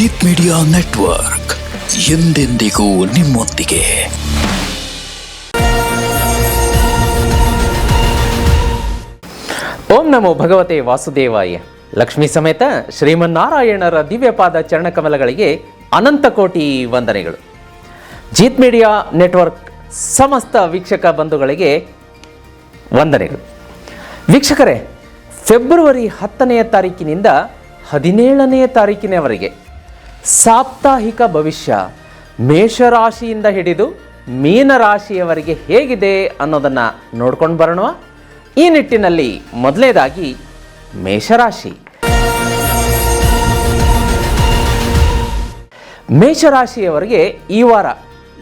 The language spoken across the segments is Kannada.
ಜೀತ್ ಮೀಡಿಯಾ ನೆಟ್ವರ್ಕ್ ಎಂದೆಂದಿಗೂ ನಿಮ್ಮೊಂದಿಗೆ. ಓಂ ನಮೋ ಭಗವತೆ ವಾಸುದೇವಾಯ. ಲಕ್ಷ್ಮೀ ಸಮೇತ ಶ್ರೀಮನ್ನಾರಾಯಣರ ದಿವ್ಯಪಾದ ಚರಣಕಮಲಗಳಿಗೆ ಅನಂತ ಕೋಟಿ ವಂದನೆಗಳು. ಜೀತ್ ಮೀಡಿಯಾ ನೆಟ್ವರ್ಕ್ ಸಮಸ್ತ ವೀಕ್ಷಕ ಬಂಧುಗಳಿಗೆ ವಂದನೆಗಳು. ವೀಕ್ಷಕರೇ, ಫೆಬ್ರವರಿ ಹತ್ತನೆಯ ತಾರೀಕಿನಿಂದ ಹದಿನೇಳನೆಯ ತಾರೀಕಿನವರೆಗೆ ಸಾಪ್ತಾಹಿಕ ಭವಿಷ್ಯ ಮೇಷರಾಶಿಯಿಂದ ಹಿಡಿದು ಮೀನರಾಶಿಯವರಿಗೆ ಹೇಗಿದೆ ಅನ್ನೋದನ್ನು ನೋಡ್ಕೊಂಡು ಬರೋಣ ಈ ನಿಟ್ಟಿನಲ್ಲಿ ಮೊದಲನೇದಾಗಿ ಮೇಷರಾಶಿ. ಮೇಷರಾಶಿಯವರಿಗೆ ಈ ವಾರ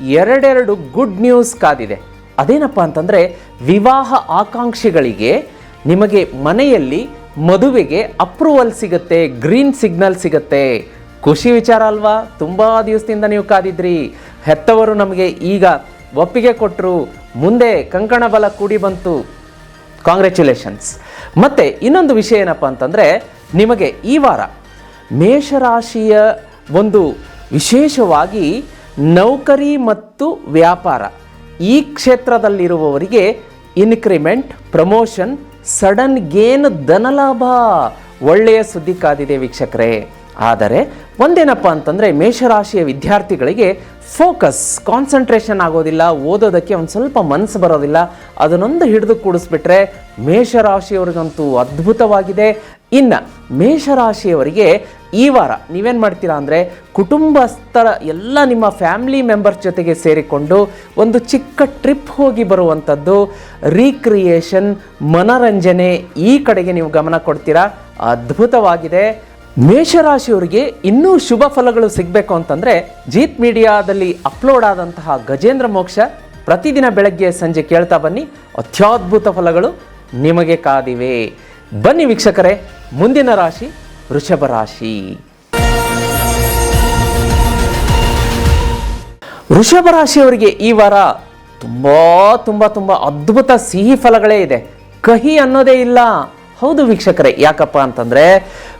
ಎರಡೆರಡು ಗುಡ್ ನ್ಯೂಸ್ ಕಾದಿದೆ. ಅದೇನಪ್ಪ ಅಂತಂದರೆ ವಿವಾಹ ಆಕಾಂಕ್ಷಿಗಳಿಗೆ ನಿಮಗೆ ಮನೆಯಲ್ಲಿ ಮದುವೆಗೆ ಅಪ್ರೂವಲ್ ಸಿಗುತ್ತೆ ಗ್ರೀನ್ ಸಿಗ್ನಲ್ ಸಿಗುತ್ತೆ. ಖುಷಿ ವಿಚಾರ ಅಲ್ವಾ? ತುಂಬ ದಿವಸದಿಂದ ನೀವು ಕಾದಿದ್ರಿ. ಹೆತ್ತವರು ನಮಗೆ ಈಗ ಒಪ್ಪಿಗೆ ಕೊಟ್ಟರು ಮುಂದೆ ಕಂಕಣ ಬಲ ಕೂಡಿ ಬಂತು. ಕಾಂಗ್ರ್ಯಾಚುಲೇಷನ್ಸ್ ಮತ್ತು ಇನ್ನೊಂದು ವಿಷಯ ಏನಪ್ಪ ಅಂತಂದರೆ, ನಿಮಗೆ ಈ ವಾರ ಮೇಷರಾಶಿಯ ಒಂದು ವಿಶೇಷವಾಗಿ ನೌಕರಿ ಮತ್ತು ವ್ಯಾಪಾರ ಈ ಕ್ಷೇತ್ರದಲ್ಲಿರುವವರಿಗೆ ಇನ್ಕ್ರಿಮೆಂಟ್ ಪ್ರಮೋಷನ್ ಸಡನ್ ಗೇನ್ ಧನಲಾಭ ಒಳ್ಳೆಯ ಸುದ್ದಿ ಕಾದಿದೆ ವೀಕ್ಷಕರೇ. ಆದರೆ ಒಂದೇನಪ್ಪ ಅಂತಂದರೆ ಮೇಷರಾಶಿಯ ವಿದ್ಯಾರ್ಥಿಗಳಿಗೆ ಫೋಕಸ್, ಕಾನ್ಸಂಟ್ರೇಷನ್ ಆಗೋದಿಲ್ಲ, ಓದೋದಕ್ಕೆ ಒಂದು ಸ್ವಲ್ಪ ಮನಸ್ಸು ಬರೋದಿಲ್ಲ, ಅದನ್ನೊಂದು ಹಿಡಿದು ಕೂಡಿಸ್ಬಿಟ್ರೆ ಮೇಷರಾಶಿಯವ್ರಿಗಂತೂ ಅದ್ಭುತವಾಗಿದೆ. ಇನ್ನು ಮೇಷರಾಶಿಯವರಿಗೆ ಈ ವಾರ ನೀವೇನು ಮಾಡ್ತೀರಾ ಅಂದರೆ ಕುಟುಂಬಸ್ಥರ ಎಲ್ಲ ನಿಮ್ಮ ಫ್ಯಾಮಿಲಿ ಮೆಂಬರ್ಸ್ ಜೊತೆಗೆ ಸೇರಿಕೊಂಡು ಒಂದು ಚಿಕ್ಕ ಟ್ರಿಪ್ ಹೋಗಿ ಬರುವಂಥದ್ದು ರೀಕ್ರಿಯೇಷನ್, ಮನರಂಜನೆ ಈ ಕಡೆಗೆ ನೀವು ಗಮನ ಕೊಡ್ತೀರಾ? ಅದ್ಭುತವಾಗಿದೆ. ಮೇಷರಾಶಿಯವರಿಗೆ ಇನ್ನೂ ಶುಭ ಫಲಗಳು ಸಿಗಬೇಕು ಅಂತಂದರೆ ಜೀತ್ ಮೀಡಿಯಾದಲ್ಲಿ ಅಪ್ಲೋಡ್ ಆದಂತಹ ಗಜೇಂದ್ರ ಮೋಕ್ಷ ಪ್ರತಿದಿನ ಬೆಳಗ್ಗೆ ಸಂಜೆ ಕೇಳ್ತಾ ಬನ್ನಿ. ಅತ್ಯದ್ಭುತ ಫಲಗಳು ನಿಮಗೆ ಕಾದಿವೆ. ಬನ್ನಿ ವೀಕ್ಷಕರೇ, ಮುಂದಿನ ರಾಶಿ ವೃಷಭ ರಾಶಿ. ವೃಷಭ ರಾಶಿಯವರಿಗೆ ಈ ವಾರ ತುಂಬ ತುಂಬ ತುಂಬ ಅದ್ಭುತ ಸಿಹಿ ಫಲಗಳೇ ಇದೆ. ಕಹಿ ಅನ್ನೋದೇ ಇಲ್ಲ. ಹೌದು ವೀಕ್ಷಕರೇ, ಯಾಕಪ್ಪ ಅಂತಂದ್ರೆ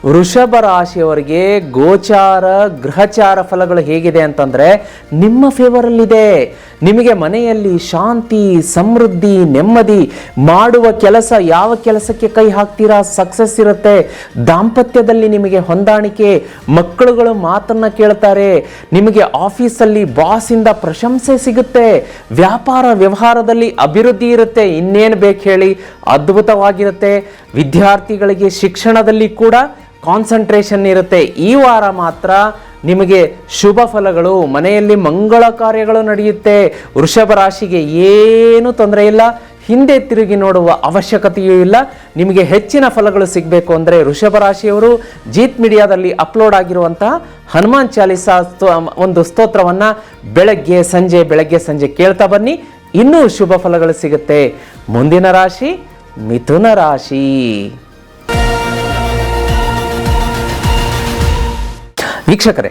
ವೃಷಭ ರಾಶಿಯವರಿಗೆ ಗೋಚಾರ, ಗೃಹಚಾರ ಫಲಗಳು ಹೇಗಿದೆ ಅಂತಂದ್ರೆ ನಿಮ್ಮ ಫೇವರಲ್ಲಿದೆ ನಿಮಗೆ ಮನೆಯಲ್ಲಿ ಶಾಂತಿ, ಸಮೃದ್ಧಿ, ನೆಮ್ಮದಿ ಮಾಡುವ ಕೆಲಸ ಯಾವ ಕೆಲಸಕ್ಕೆ ಕೈ ಹಾಕ್ತೀರಾ? ಸಕ್ಸಸ್ ಇರುತ್ತೆ. ದಾಂಪತ್ಯದಲ್ಲಿ ನಿಮಗೆ ಹೊಂದಾಣಿಕೆ, ಮಕ್ಕಳುಗಳು ಮಾತನ್ನ ಕೇಳ್ತಾರೆ. ನಿಮಗೆ ಆಫೀಸಲ್ಲಿ ಬಾಸಿಂದ ಪ್ರಶಂಸೆ ಸಿಗುತ್ತೆ. ವ್ಯಾಪಾರ ವ್ಯವಹಾರದಲ್ಲಿ ಅಭಿವೃದ್ಧಿ ಇರುತ್ತೆ. ಇನ್ನೇನು ಬೇಕು ಹೇಳಿ? ಅದ್ಭುತವಾಗಿರುತ್ತೆ. ವಿದ್ಯಾರ್ಥಿಗಳಿಗೆ ಶಿಕ್ಷಣದಲ್ಲಿ ಕೂಡ ಕಾನ್ಸಂಟ್ರೇಷನ್ ಇರುತ್ತೆ. ಈ ವಾರ ಮಾತ್ರ ನಿಮಗೆ ಶುಭ ಫಲಗಳು. ಮನೆಯಲ್ಲಿ ಮಂಗಳ ಕಾರ್ಯಗಳು ನಡೆಯುತ್ತೆ. ವೃಷಭ ರಾಶಿಗೆ ಏನೂ ತೊಂದರೆ ಇಲ್ಲ. ಹಿಂದೆ ತಿರುಗಿ ನೋಡುವ ಅವಶ್ಯಕತೆಯೂ ಇಲ್ಲ. ನಿಮಗೆ ಹೆಚ್ಚಿನ ಫಲಗಳು ಸಿಗಬೇಕು ಅಂದರೆ ಋಷಭ ರಾಶಿಯವರು ಜೀತ್ ಮೀಡಿಯಾದಲ್ಲಿ ಅಪ್ಲೋಡ್ ಆಗಿರುವಂತಹ ಹನುಮಾನ್ ಚಾಲಿಸಾ ಒಂದು ಸ್ತೋತ್ರವನ್ನು ಬೆಳಗ್ಗೆ ಸಂಜೆ ಬೆಳಗ್ಗೆ ಸಂಜೆ ಕೇಳ್ತಾ ಬನ್ನಿ. ಇನ್ನೂ ಶುಭ ಫಲಗಳು ಸಿಗುತ್ತೆ. ಮುಂದಿನ ರಾಶಿ ಮಿಥುನ ರಾಶಿ. ವೀಕ್ಷಕರೇ,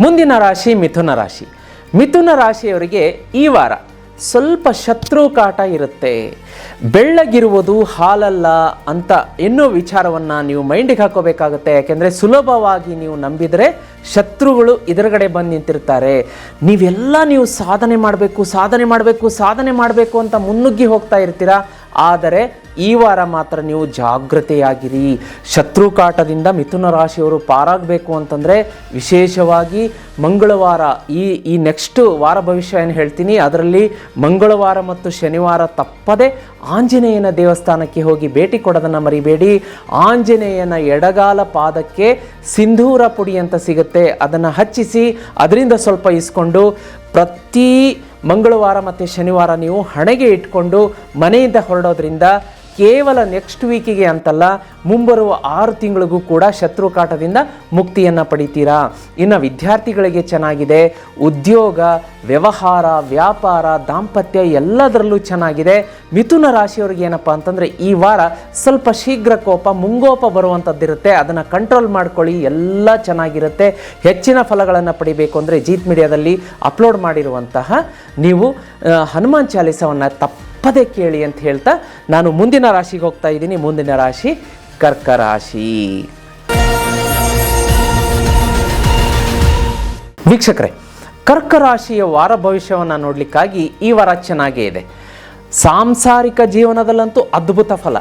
ಮುಂದಿನ ರಾಶಿ ಮಿಥುನ ರಾಶಿ. ಮಿಥುನ ರಾಶಿಯವರಿಗೆ ಈ ವಾರ ಸ್ವಲ್ಪ ಶತ್ರು ಕಾಟ ಇರುತ್ತೆ. ಬೆಳ್ಳಗಿರುವುದು ಹಾಲಲ್ಲ ಅಂತ ಎನ್ನೋ ವಿಚಾರವನ್ನು ನೀವು ಮೈಂಡಿಗೆ ಹಾಕೋಬೇಕಾಗುತ್ತೆ. ಯಾಕೆಂದರೆ ಸುಲಭವಾಗಿ ನೀವು ನಂಬಿದರೆ ಶತ್ರುಗಳು ಎದುರುಗಡೆ ಬಂದು ನಿಂತಿರ್ತಾರೆ. ನೀವೆಲ್ಲ ನೀವು ಸಾಧನೆ ಮಾಡಬೇಕು ಸಾಧನೆ ಮಾಡಬೇಕು ಸಾಧನೆ ಮಾಡಬೇಕು ಅಂತ ಮುನ್ನುಗ್ಗಿ ಹೋಗ್ತಾ ಇರ್ತೀರಾ? ಆದರೆ ಈ ವಾರ ಮಾತ್ರ ನೀವು ಜಾಗ್ರತೆಯಾಗಿರಿ. ಶತ್ರು ಕಾಟದಿಂದ ಮಿಥುನ ರಾಶಿಯವರು ಪಾರಾಗಬೇಕು ಅಂತಂದರೆ ವಿಶೇಷವಾಗಿ ಮಂಗಳವಾರ, ಈ ಈ ನೆಕ್ಸ್ಟ್ ವಾರ ಭವಿಷ್ಯ ಏನು ಹೇಳ್ತೀನಿ, ಅದರಲ್ಲಿ ಮಂಗಳವಾರ ಮತ್ತು ಶನಿವಾರ ತಪ್ಪದೆ ಆಂಜನೇಯನ ದೇವಸ್ಥಾನಕ್ಕೆ ಹೋಗಿ ಭೇಟಿ ಕೊಡೋದನ್ನು ಮರಿಬೇಡಿ. ಆಂಜನೇಯನ ಎಡಗಾಲ ಪಾದಕ್ಕೆ ಸಿಂಧೂರ ಪುಡಿ ಅಂತ ಸಿಗುತ್ತೆ, ಅದನ್ನು ಹಚ್ಚಿಸಿ ಅದರಿಂದ ಸ್ವಲ್ಪ ಇಸ್ಕೊಂಡು ಪ್ರತಿ ಮಂಗಳವಾರ ಮತ್ತು ಶನಿವಾರ ನೀವು ಹಣೆಗೆ ಇಟ್ಕೊಂಡು ಮನೆಯಿಂದ ಹೊರಡೋದ್ರಿಂದ ಕೇವಲ ನೆಕ್ಸ್ಟ್ ವೀಕಿಗೆ ಅಂತಲ್ಲ ಮುಂಬರುವ ಆರು ತಿಂಗಳಿಗೂ ಕೂಡ ಶತ್ರು ಕಾಟದಿಂದ ಮುಕ್ತಿಯನ್ನು ಪಡಿತೀರಾ? ಇನ್ನು ವಿದ್ಯಾರ್ಥಿಗಳಿಗೆ ಚೆನ್ನಾಗಿದೆ. ಉದ್ಯೋಗ, ವ್ಯವಹಾರ, ವ್ಯಾಪಾರ, ದಾಂಪತ್ಯ ಎಲ್ಲದರಲ್ಲೂ ಚೆನ್ನಾಗಿದೆ. ಮಿಥುನ ರಾಶಿಯವ್ರಿಗೆ ಏನಪ್ಪ ಅಂತಂದರೆ ಈ ವಾರ ಸ್ವಲ್ಪ ಶೀಘ್ರ ಕೋಪ, ಮುಂಗೋಪ ಬರುವಂಥದ್ದಿರುತ್ತೆ ಅದನ್ನು ಕಂಟ್ರೋಲ್ ಮಾಡ್ಕೊಳ್ಳಿ, ಎಲ್ಲ ಚೆನ್ನಾಗಿರುತ್ತೆ. ಹೆಚ್ಚಿನ ಫಲಗಳನ್ನು ಪಡಿಬೇಕು ಅಂದರೆ ಜೀತ್ ಮೀಡಿಯಾದಲ್ಲಿ ಅಪ್ಲೋಡ್ ಮಾಡಿರುವಂತಹ ನೀವು ಹನುಮಾನ್ ಚಾಲಿಸವನ್ನು ತಪ್ಪದೇ ಕೇಳಿ ಅಂತ ಹೇಳ್ತಾ ನಾನು ಮುಂದಿನ ರಾಶಿಗೆ ಹೋಗ್ತಾ ಇದ್ದೀನಿ. ಮುಂದಿನ ರಾಶಿ ಕರ್ಕ ರಾಶಿ. ವೀಕ್ಷಕರೇ, ಕರ್ಕ ರಾಶಿಯ ವಾರ ಭವಿಷ್ಯವನ್ನು ನೋಡಲಿಕ್ಕಾಗಿ ಈ ವಾರ ಚೆನ್ನಾಗೇ ಇದೆ. ಸಾಂಸಾರಿಕ ಜೀವನದಲ್ಲಂತೂ ಅದ್ಭುತ ಫಲ.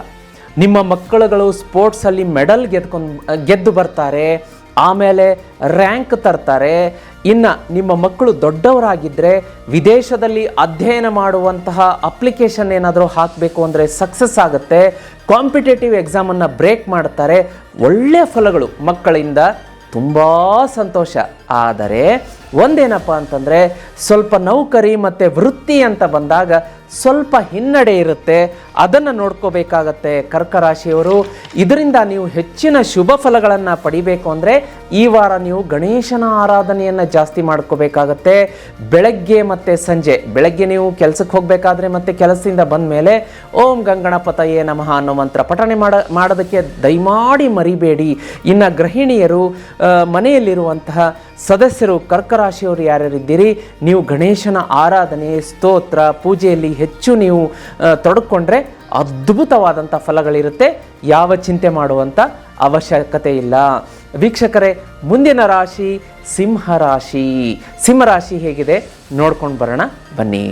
ನಿಮ್ಮ ಮಕ್ಕಳುಗಳು ಸ್ಪೋರ್ಟ್ಸಲ್ಲಿ ಮೆಡಲ್ ಗೆದ್ಕೊಂಡು, ಗೆದ್ದು ಬರ್ತಾರೆ. ಆಮೇಲೆ ರ್ಯಾಂಕ್ ತರ್ತಾರೆ. ಇನ್ನು ನಿಮ್ಮ ಮಕ್ಕಳು ದೊಡ್ಡವರಾಗಿದ್ದರೆ ವಿದೇಶದಲ್ಲಿ ಅಧ್ಯಯನ ಮಾಡುವಂತಹ ಅಪ್ಲಿಕೇಶನ್ ಏನಾದರೂ ಹಾಕಬೇಕು ಅಂದರೆ ಸಕ್ಸಸ್ ಆಗುತ್ತೆ. ಕಾಂಪಿಟೇಟಿವ್ ಎಕ್ಸಾಮನ್ನು ಬ್ರೇಕ್ ಮಾಡ್ತಾರೆ. ಒಳ್ಳೆಯ ಫಲಗಳು ಮಕ್ಕಳಿಂದ. ತುಂಬ ಸಂತೋಷ. ಆದರೆ ಒಂದೇನಪ್ಪ ಅಂತಂದರೆ ಸ್ವಲ್ಪ ನೌಕರಿ ಮತ್ತು ವೃತ್ತಿ ಅಂತ ಬಂದಾಗ ಸ್ವಲ್ಪ ಹಿನ್ನಡೆ ಇರುತ್ತೆ. ಅದನ್ನು ನೋಡ್ಕೋಬೇಕಾಗತ್ತೆ ಕರ್ಕ ರಾಶಿಯವರು ಇದರಿಂದ ನೀವು ಹೆಚ್ಚಿನ ಶುಭ ಫಲಗಳನ್ನು ಪಡಿಬೇಕು ಅಂದರೆ ಈ ವಾರ ನೀವು ಗಣೇಶನ ಆರಾಧನೆಯನ್ನು ಜಾಸ್ತಿ ಮಾಡ್ಕೋಬೇಕಾಗತ್ತೆ. ಬೆಳಗ್ಗೆ ಮತ್ತು ಸಂಜೆ, ಬೆಳಗ್ಗೆ ನೀವು ಕೆಲಸಕ್ಕೆ ಹೋಗಬೇಕಾದ್ರೆ ಮತ್ತು ಕೆಲಸದಿಂದ ಬಂದ ಮೇಲೆ ಓಂ ಗಂಗಣಪತಯೇ ನಮಃ ಅನ್ನೋ ಮಂತ್ರ ಪಠಣೆ ಮಾಡ, ಮಾಡೋದಕ್ಕೆ ದಯಮಾಡಿ ಮರಿಬೇಡಿ. ಇನ್ನು ಗೃಹಿಣಿಯರು ಮನೆಯಲ್ಲಿರುವಂತಹ ಸದಸ್ಯರು ಕರ್ಕರಾಶಿಯವರು ಯಾರ್ಯಾರಿದ್ದೀರಿ? ನೀವು ಗಣೇಶನ ಆರಾಧನೆ, ಸ್ತೋತ್ರ, ಪೂಜೆಯಲ್ಲಿ ಹೆಚ್ಚು ನೀವು ತೊಡಕೊಂಡ್ರೆ ಅದ್ಭುತವಾದಂಥ ಫಲಗಳಿರುತ್ತೆ. ಯಾವ ಚಿಂತೆ ಮಾಡುವಂಥ ಅವಶ್ಯಕತೆ ಇಲ್ಲ. ವೀಕ್ಷಕರೇ, ಮುಂದಿನ ರಾಶಿ ಸಿಂಹ ರಾಶಿ. ಸಿಂಹ ರಾಶಿ ಹೇಗಿದೆ? ನೋಡ್ಕೊಂಡು ಬರೋಣ, ಬನ್ನಿ.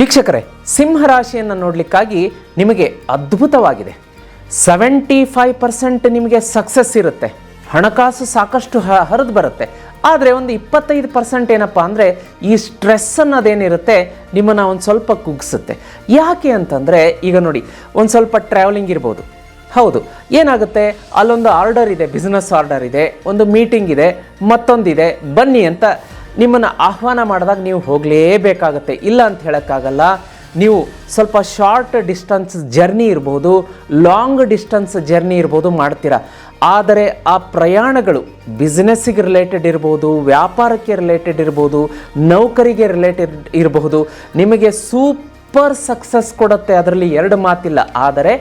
ವೀಕ್ಷಕರೇ, ಸಿಂಹ ರಾಶಿಯನ್ನು ನೋಡಲಿಕ್ಕಾಗಿ ನಿಮಗೆ ಅದ್ಭುತವಾಗಿದೆ. ಸೆವೆಂಟಿ ಫೈವ್ ಪರ್ಸೆಂಟ್ ನಿಮಗೆ ಸಕ್ಸಸ್ ಇರುತ್ತೆ. ಹಣಕಾಸು ಸಾಕಷ್ಟು ಹ ಹರಿದು ಬರುತ್ತೆ. ಆದರೆ ಒಂದು ಇಪ್ಪತ್ತೈದು ಪರ್ಸೆಂಟ್ ಏನಪ್ಪ ಅಂದರೆ ಈ ಸ್ಟ್ರೆಸ್ ಅನ್ನೋದೇನಿರುತ್ತೆ, ನಿಮ್ಮನ್ನು ಒಂದು ಸ್ವಲ್ಪ ಕುಗ್ಸುತ್ತೆ. ಯಾಕೆ ಅಂತಂದರೆ, ಈಗ ನೋಡಿ, ಒಂದು ಸ್ವಲ್ಪ ಟ್ರಾವೆಲಿಂಗ್ ಇರ್ಬೋದು. ಹೌದು, ಏನಾಗುತ್ತೆ? ಅಲ್ಲೊಂದು ಆರ್ಡರ್ ಇದೆ ಬಿಸ್ನೆಸ್ ಆರ್ಡರ್ ಇದೆ, ಒಂದು ಮೀಟಿಂಗ್ ಇದೆ, ಮತ್ತೊಂದಿದೆ, ಬನ್ನಿ ಅಂತ ನಿಮ್ಮನ್ನು ಆಹ್ವಾನ ಮಾಡಿದಾಗ ನೀವು ಹೋಗಲೇಬೇಕಾಗತ್ತೆ. ಇಲ್ಲ ಅಂತ ಹೇಳೋಕ್ಕಾಗಲ್ಲ. ನೀವು ಸ್ವಲ್ಪ ಶಾರ್ಟ್ ಡಿಸ್ಟನ್ಸ್ ಜರ್ನಿ ಇರ್ಬೋದು ಲಾಂಗ್ ಡಿಸ್ಟನ್ಸ್ ಜರ್ನಿ ಇರ್ಬೋದು ಮಾಡ್ತೀರಾ. ಆದರೆ ಆ ಪ್ರಯಾಣಗಳು ಬಿಸ್ನೆಸ್ಸಿಗೆ ರಿಲೇಟೆಡ್ ಇರ್ಬೋದು, ವ್ಯಾಪಾರಕ್ಕೆ ರಿಲೇಟೆಡ್ ಇರ್ಬೋದು, ನೌಕರಿಗೆ ರಿಲೇಟೆಡ್ ಇರಬಹುದು ನಿಮಗೆ ಸೂಪರ್ ಸಕ್ಸಸ್ ಕೊಡುತ್ತೆ ಅದರಲ್ಲಿ ಎರಡು ಮಾತಿಲ್ಲ. ಆದರೆ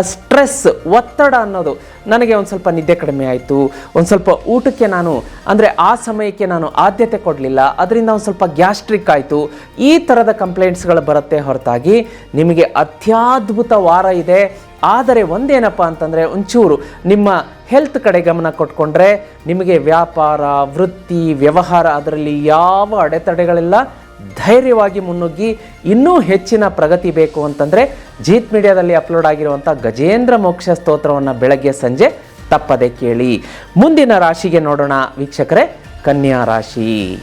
ಸ್ಟ್ರೆಸ್ ಒತ್ತಡ ಅನ್ನೋದು ನನಗೆ ಒಂದು ಸ್ವಲ್ಪ ನಿದ್ದೆ ಕಡಿಮೆ ಆಯಿತು. ಒಂದು ಸ್ವಲ್ಪ ಊಟಕ್ಕೆ ನಾನು, ಅಂದರೆ ಆ ಸಮಯಕ್ಕೆ ನಾನು ಆದ್ಯತೆ ಕೊಡಲಿಲ್ಲ. ಅದರಿಂದ ಒಂದು ಸ್ವಲ್ಪ ಗ್ಯಾಸ್ಟ್ರಿಕ್ ಆಯಿತು. ಈ ಥರದ ಕಂಪ್ಲೇಂಟ್ಸ್ಗಳು ಬರುತ್ತೆ ಹೊರತಾಗಿ. ನಿಮಗೆ ಅತ್ಯದ್ಭುತ ವಾರ ಇದೆ. ಆದರೆ ಒಂದೇನಪ್ಪ ಅಂತಂದರೆ, ಒಂಚೂರು ನಿಮ್ಮ ಹೆಲ್ತ್ ಕಡೆ ಗಮನ ಕೊಟ್ಕೊಂಡ್ರೆ ನಿಮಗೆ ವ್ಯಾಪಾರ, ವೃತ್ತಿ, ವ್ಯವಹಾರ, ಅದರಲ್ಲಿ ಯಾವ ಅಡೆತಡೆಗಳಿಲ್ಲ. ಧೈರ್ಯವಾಗಿ ಮುನ್ನುಗ್ಗಿ ಇನ್ನೂ ಹೆಚ್ಚಿನ ಪ್ರಗತಿ ಬೇಕು ಅಂತಂದರೆ ಜೀತ್ ಮೀಡಿಯಾದಲ್ಲಿ ಅಪ್ಲೋಡ್ ಆಗಿರುವಂಥ ಗಜೇಂದ್ರ ಮೋಕ್ಷ ಸ್ತೋತ್ರವನ್ನು ಬೆಳಗ್ಗೆ ಸಂಜೆ ತಪ್ಪದೆ ಕೇಳಿ. ಮುಂದಿನ ರಾಶಿಗೆ ನೋಡೋಣ ವೀಕ್ಷಕರೇ, ಕನ್ಯಾ ರಾಶಿ.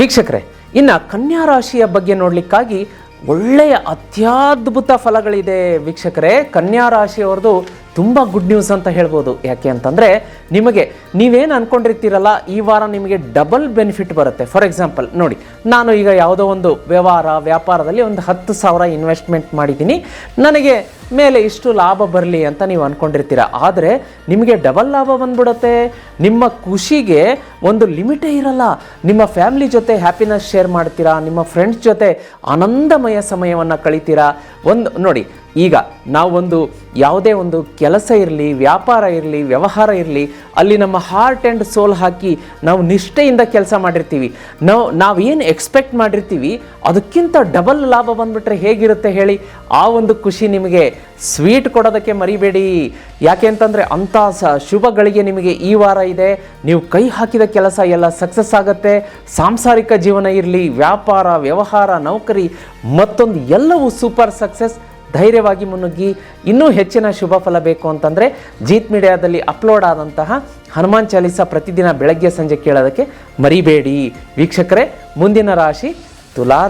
ವೀಕ್ಷಕರೇ, ಇನ್ನು ಕನ್ಯಾ ರಾಶಿಯ ಬಗ್ಗೆ ನೋಡಲಿಕ್ಕಾಗಿ ಒಳ್ಳೆಯ ಅತ್ಯದ್ಭುತ ಫಲಗಳಿದೆ ವೀಕ್ಷಕರೇ. ಕನ್ಯಾ ರಾಶಿಯವ್ರದ್ದು ತುಂಬ ಗುಡ್ ನ್ಯೂಸ್ ಅಂತ ಹೇಳ್ಬೋದು. ಯಾಕೆ ಅಂತಂದರೆ, ನಿಮಗೆ ನೀವೇನು ಅನ್ಕೊಂಡಿರ್ತೀರಲ್ಲ, ಈ ವಾರ ನಿಮಗೆ ಡಬಲ್ ಬೆನಿಫಿಟ್ ಬರುತ್ತೆ. ಫಾರ್ ಎಕ್ಸಾಂಪಲ್ ನೋಡಿ, ನಾನು ಈಗ ಯಾವುದೋ ಒಂದು ವ್ಯವಹಾರ, ವ್ಯಾಪಾರದಲ್ಲಿ ಒಂದು ಹತ್ತು ಸಾವಿರ ಇನ್ವೆಸ್ಟ್ಮೆಂಟ್ ಮಾಡಿದ್ದೀನಿ. ನನಗೆ ಮೇಲೆ ಇಷ್ಟು ಲಾಭ ಬರಲಿ ಅಂತ ನೀವು ಅಂದ್ಕೊಂಡಿರ್ತೀರ ಆದರೆ ನಿಮಗೆ ಡಬಲ್ ಲಾಭ ಬಂದ್ಬಿಡುತ್ತೆ. ನಿಮ್ಮ ಖುಷಿಗೆ ಒಂದು ಲಿಮಿಟೇ ಇರಲ್ಲ. ನಿಮ್ಮ ಫ್ಯಾಮಿಲಿ ಜೊತೆ ಹ್ಯಾಪಿನೆಸ್ ಶೇರ್ ಮಾಡ್ತೀರಾ? ನಿಮ್ಮ ಫ್ರೆಂಡ್ಸ್ ಜೊತೆ ಆನಂದಮಯ ಸಮಯವನ್ನು ಕಳಿತೀರಾ? ಒಂದು ನೋಡಿ, ಈಗ ನಾವು ಒಂದು ಯಾವುದೇ ಒಂದು ಕೆಲಸ ಇರಲಿ, ವ್ಯಾಪಾರ ಇರಲಿ, ವ್ಯವಹಾರ ಇರಲಿ, ಅಲ್ಲಿ ನಮ್ಮ ಹಾರ್ಟ್ ಆ್ಯಂಡ್ ಸೋಲ್ ಹಾಕಿ ನಾವು ನಿಷ್ಠೆಯಿಂದ ಕೆಲಸ ಮಾಡಿರ್ತೀವಿ. ನಾವು ನಾವೇನು ಎಕ್ಸ್ಪೆಕ್ಟ್ ಮಾಡಿರ್ತೀವಿ, ಅದಕ್ಕಿಂತ ಡಬಲ್ ಲಾಭ ಬಂದುಬಿಟ್ರೆ ಹೇಗಿರುತ್ತೆ ಹೇಳಿ ಆ ಒಂದು ಖುಷಿ ನಿಮಗೆ ಸ್ವೀಟ್ ಕೊಡೋದಕ್ಕೆ ಮರಿಬೇಡಿ. ಯಾಕೆ ಅಂತಂದರೆ ಅಂಥ ಸ ಶುಭಗಳಿಗೆ ನಿಮಗೆ ಈ ವಾರ ಇದೆ. ನೀವು ಕೈ ಹಾಕಿದ ಕೆಲಸ ಎಲ್ಲ ಸಕ್ಸಸ್ ಆಗುತ್ತೆ. ಸಾಂಸಾರಿಕ ಜೀವನ ಇರಲಿ, ವ್ಯಾಪಾರ, ವ್ಯವಹಾರ, ನೌಕರಿ, ಮತ್ತೊಂದು ಎಲ್ಲವೂ ಸೂಪರ್ ಸಕ್ಸಸ್. ಧೈರ್ಯವಾಗಿ ಮುನ್ನುಗ್ಗಿ. ಇನ್ನೂ ಹೆಚ್ಚಿನ ಶುಭ ಫಲ ಬೇಕು ಅಂತಂದರೆ ಜೀತ್ ಮೀಡಿಯಾದಲ್ಲಿ ಅಪ್ಲೋಡ್ ಆದಂತಹ ಹನುಮಾನ್ ಚಾಲೀಸ ಪ್ರತಿದಿನ ಬೆಳಗ್ಗೆ ಸಂಜೆ ಕೇಳೋದಕ್ಕೆ ಮರಿಬೇಡಿ. ವೀಕ್ಷಕರೇ, ಮುಂದಿನ ರಾಶಿ ತುಲಾ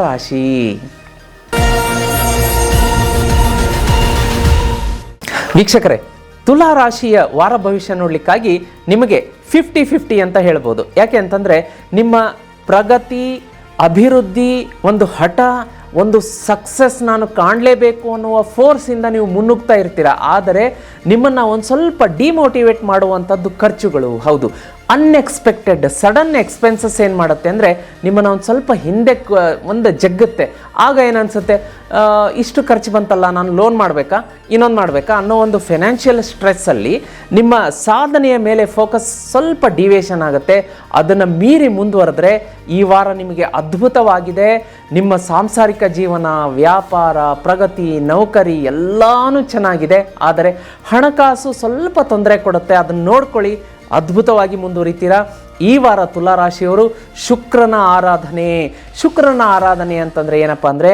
ವೀಕ್ಷಕರೇ, ತುಲಾ ರಾಶಿಯ ವಾರ ಭವಿಷ್ಯ ನೋಡಲಿಕ್ಕಾಗಿ ನಿಮಗೆ ಫಿಫ್ಟಿ ಫಿಫ್ಟಿ ಅಂತ ಹೇಳ್ಬೋದು. ಯಾಕೆ ಅಂತಂದರೆ, ನಿಮ್ಮ ಪ್ರಗತಿ, ಅಭಿವೃದ್ಧಿ, ಒಂದು ಹಠ, ಒಂದು ಸಕ್ಸಸ್ ನಾನು ಕಾಣಲೇಬೇಕು ಅನ್ನುವ ಫೋರ್ಸಿಂದ ನೀವು ಮುನ್ನುಗ್ತಾ ಇರ್ತೀರ. ಆದರೆ, ನಿಮ್ಮನ್ನು ಒಂದು ಸ್ವಲ್ಪ ಡಿಮೋಟಿವೇಟ್ ಮಾಡುವಂಥದ್ದು ಖರ್ಚುಗಳು. ಹೌದು. ಅನ್ಎಕ್ಸ್ಪೆಕ್ಟೆಡ್ ಸಡನ್ ಎಕ್ಸ್ಪೆನ್ಸಸ್ ಏನು ಮಾಡುತ್ತೆ ಅಂದರೆ ನಿಮ್ಮನ್ನು ಒಂದು ಸ್ವಲ್ಪ ಹಿಂದೆ ಒಂದು ಜಗ್ಗುತ್ತೆ. ಆಗ ಏನನ್ಸುತ್ತೆ? ಇಷ್ಟು ಖರ್ಚು ಬಂತಲ್ಲ, ನಾನು ಲೋನ್ ಮಾಡಬೇಕಾ? ಇನ್ನೊಂದು ಮಾಡಬೇಕಾ? ಅನ್ನೋ ಒಂದು ಫೈನಾನ್ಷಿಯಲ್ ಸ್ಟ್ರೆಸ್ಸಲ್ಲಿ ನಿಮ್ಮ ಸಾಧನೆಯ ಮೇಲೆ ಫೋಕಸ್ ಸ್ವಲ್ಪ ಡಿವಿಯೇಷನ್ ಆಗುತ್ತೆ. ಅದನ್ನು ಮೀರಿ ಮುಂದುವರೆದ್ರೆ ಈ ವಾರ ನಿಮಗೆ ಅದ್ಭುತವಾಗಿದೆ. ನಿಮ್ಮ ಸಾಂಸಾರಿಕ ಜೀವನ, ವ್ಯಾಪಾರ, ಪ್ರಗತಿ, ನೌಕರಿ ಎಲ್ಲಾನು ಚೆನ್ನಾಗಿದೆ. ಆದರೆ ಹಣಕಾಸು ಸ್ವಲ್ಪ ತೊಂದರೆ ಕೊಡುತ್ತೆ. ಅದನ್ನು ನೋಡ್ಕೊಳ್ಳಿ. ಅದ್ಭುತವಾಗಿ ಮುಂದುವರಿತೀರಾ? ಈ ವಾರ ತುಲಾರಾಶಿಯವರು ಶುಕ್ರನ ಆರಾಧನೆ. ಶುಕ್ರನ ಆರಾಧನೆ ಅಂತಂದರೆ ಏನಪ್ಪ ಅಂದರೆ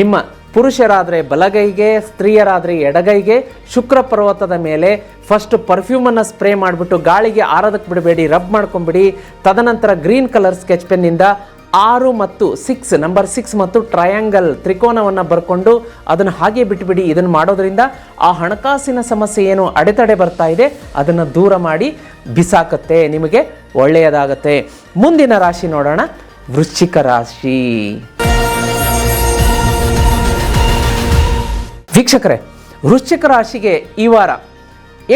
ನಿಮ್ಮ ಪುರುಷರಾದರೆ ಬಲಗೈಗೆ, ಸ್ತ್ರೀಯರಾದರೆ ಎಡಗೈಗೆ, ಶುಕ್ರ ಪರ್ವತದ ಮೇಲೆ ಫಸ್ಟ್ ಪರ್ಫ್ಯೂಮನ್ನು ಸ್ಪ್ರೇ ಮಾಡಿಬಿಟ್ಟು ಗಾಳಿಗೆ ಆರೋದಕ್ಕೆ ಬಿಡಬೇಡಿ ರಬ್ ಮಾಡ್ಕೊಂಬಿಡಿ. ತದನಂತರ ಗ್ರೀನ್ ಕಲರ್ ಸ್ಕೆಚ್ ಪೆನ್ನಿಂದ ಆರು ಮತ್ತು ಸಿಕ್ಸ್ ನಂಬರ್ ಸಿಕ್ಸ್ ಮತ್ತು ಟ್ರಯಾಂಗಲ್ ತ್ರಿಕೋನವನ್ನು ಬರ್ಕೊಂಡು ಅದನ್ನು ಹಾಗೆ ಬಿಟ್ಬಿಡಿ. ಇದನ್ನು ಮಾಡೋದ್ರಿಂದ ಆ ಹಣಕಾಸಿನ ಸಮಸ್ಯೆ ಏನು ಅಡೆತಡೆ ಬರ್ತಾ ಇದೆ, ಅದನ್ನು ದೂರ ಮಾಡಿ ಬಿಸಾಕತ್ತೆ, ನಿಮಗೆ ಒಳ್ಳೆಯದಾಗತ್ತೆ. ಮುಂದಿನ ರಾಶಿ ನೋಡೋಣ, ವೃಶ್ಚಿಕ ರಾಶಿ. ವೀಕ್ಷಕರೇ, ವೃಶ್ಚಿಕ ರಾಶಿಗೆ ಈ ವಾರ